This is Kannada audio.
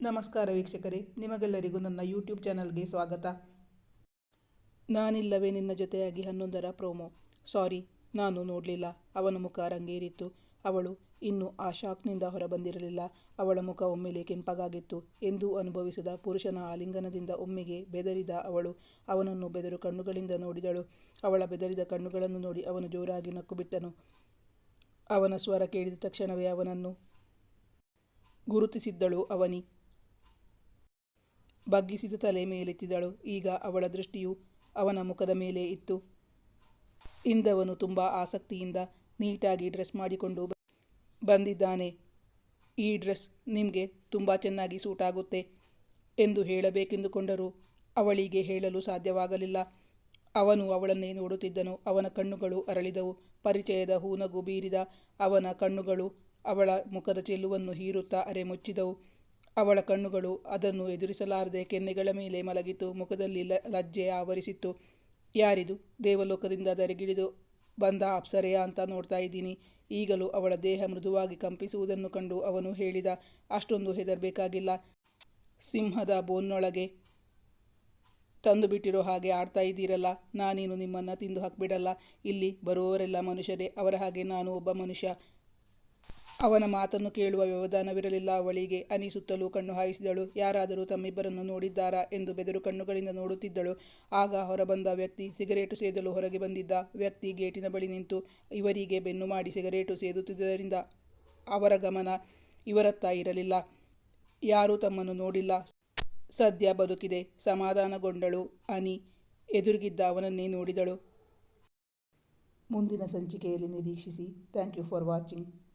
ನಮಸ್ಕಾರ ವೀಕ್ಷಕರೇ, ನಿಮಗೆಲ್ಲರಿಗೂ ನನ್ನ ಯೂಟ್ಯೂಬ್ ಚಾನಲ್ಗೆ ಸ್ವಾಗತ. ನಾನಿಲ್ಲವೇ ನಿನ್ನ ಜೊತೆಯಾಗಿ ಹನ್ನೊಂದರ ಪ್ರೋಮೋ ಸಾರಿ ನಾನು ನೋಡಲಿಲ್ಲ. ಅವನ ಮುಖ ರಂಗೇರಿತ್ತು. ಅವಳು ಇನ್ನೂ ಆ ಶಾಕ್ನಿಂದ ಹೊರಬಂದಿರಲಿಲ್ಲ. ಅವಳ ಮುಖ ಒಮ್ಮೆಲೆ ಕೆಂಪಗಾಗಿತ್ತು. ಎಂದೂ ಅನುಭವಿಸಿದ ಪುರುಷನ ಆಲಿಂಗನದಿಂದ ಒಮ್ಮೆಗೆ ಬೆದರಿದ ಅವಳು ಅವನನ್ನು ಬೆದರು ಕಣ್ಣುಗಳಿಂದ ನೋಡಿದಳು. ಅವಳ ಬೆದರಿದ ಕಣ್ಣುಗಳನ್ನು ನೋಡಿ ಅವನು ಜೋರಾಗಿ ನಕ್ಕು ಬಿಟ್ಟನು ಅವನ ಸ್ವರ ಕೇಳಿದ ತಕ್ಷಣವೇ ಅವನನ್ನು ಗುರುತಿಸಿದ್ದಳು ಅವನಿ. ಬಗ್ಗಿಸಿದ ತಲೆ ಮೇಲೆತ್ತಿದಳು. ಈಗ ಅವಳ ದೃಷ್ಟಿಯು ಅವನ ಮುಖದ ಮೇಲೆ ಇತ್ತು. ಇಂದವನು ತುಂಬ ಆಸಕ್ತಿಯಿಂದ ನೀಟಾಗಿ ಡ್ರೆಸ್ ಮಾಡಿಕೊಂಡು ಬಂದಿದ್ದಾನೆ. ಈ ಡ್ರೆಸ್ ನಿಮಗೆ ತುಂಬ ಚೆನ್ನಾಗಿ ಸೂಟ್ ಆಗುತ್ತೆ ಎಂದು ಹೇಳಬೇಕೆಂದುಕೊಂಡರು ಅವಳಿಗೆ ಹೇಳಲು ಸಾಧ್ಯವಾಗಲಿಲ್ಲ. ಅವನು ಅವಳನ್ನೇ ನೋಡುತ್ತಿದ್ದನು. ಅವನ ಕಣ್ಣುಗಳು ಅರಳಿದವು. ಪರಿಚಯದ ಹೂನಗು ಬೀರಿದ ಅವನ ಕಣ್ಣುಗಳು ಅವಳ ಮುಖದ ಚೆಲ್ಲುವನ್ನು ಹೀರುತ್ತಾ ಅರೆ ಮುಚ್ಚಿದವು. ಅವಳ ಕಣ್ಣುಗಳು ಅದನ್ನು ಎದುರಿಸಲಾರದೆ ಕೆನ್ನೆಗಳ ಮೇಲೆ ಮಲಗಿತು, ಮುಖದಲ್ಲಿ ಲಜ್ಜೆ ಆವರಿಸಿತ್ತು. ಯಾರಿದು? ದೇವಲೋಕದಿಂದ ದರೆಗಿಳಿದು ಬಂದ ಅಪ್ಸರೆಯ ಅಂತ ನೋಡ್ತಾ ಇದ್ದೀನಿ. ಈಗಲೂ ಅವಳ ದೇಹ ಮೃದುವಾಗಿ ಕಂಪಿಸುವುದನ್ನು ಕಂಡು ಅವನು ಹೇಳಿದ, ಅಷ್ಟೊಂದು ಹೆದರಬೇಕಾಗಿಲ್ಲ. ಸಿಂಹದ ಬೋನ್ನೊಳಗೆ ತಂದು ಬಿಟ್ಟಿರೋ ಹಾಗೆ ಆಡ್ತಾ ಇದ್ದೀರಲ್ಲ. ನಾನೇನು ನಿಮ್ಮನ್ನು ತಿಂದು ಹಾಕ್ಬಿಡಲ್ಲ. ಇಲ್ಲಿ ಬರುವವರೆಲ್ಲ ಮನುಷ್ಯರೇ. ಅವರ ಹಾಗೆ ನಾನು ಒಬ್ಬ ಮನುಷ್ಯ. ಅವನ ಮಾತನ್ನು ಕೇಳುವ ವ್ಯವಧಾನವಿರಲಿಲ್ಲ. ಅವಳಿಗೆ ಅನಿಸುತ್ತಲೂ ಕಣ್ಣು ಹಾಯಿಸಿದಳು. ಯಾರಾದರೂ ತಮ್ಮಿಬ್ಬರನ್ನು ನೋಡಿದ್ದಾರಾ ಎಂದು ಬೆದರು ಕಣ್ಣುಗಳಿಂದ ನೋಡುತ್ತಿದ್ದಳು. ಆಗ ಹೊರಬಂದ ವ್ಯಕ್ತಿ ಸಿಗರೇಟು ಸೇದಲು ಹೊರಗೆ ಬಂದಿದ್ದ. ವ್ಯಕ್ತಿ ಗೇಟಿನ ಬಳಿ ನಿಂತು ಇವರಿಗೆ ಬೆನ್ನು ಮಾಡಿ ಸಿಗರೇಟು ಸೇದುತ್ತಿದ್ದರಿಂದ ಅವರ ಗಮನ ಇವರತ್ತ ಇರಲಿಲ್ಲ. ಯಾರೂ ತಮ್ಮನ್ನು ನೋಡಿಲ್ಲ. ಸದ್ಯ ಬದುಕಿದೆ. ಸಮಾಧಾನಗೊಂಡಳು. ಅನಿ ಎದುರುಗಿದ್ದ ಅವನನ್ನೇ ನೋಡಿದಳು. ಮುಂದಿನ ಸಂಚಿಕೆಯಲ್ಲಿ ನಿರೀಕ್ಷಿಸಿ. Thank you for watching.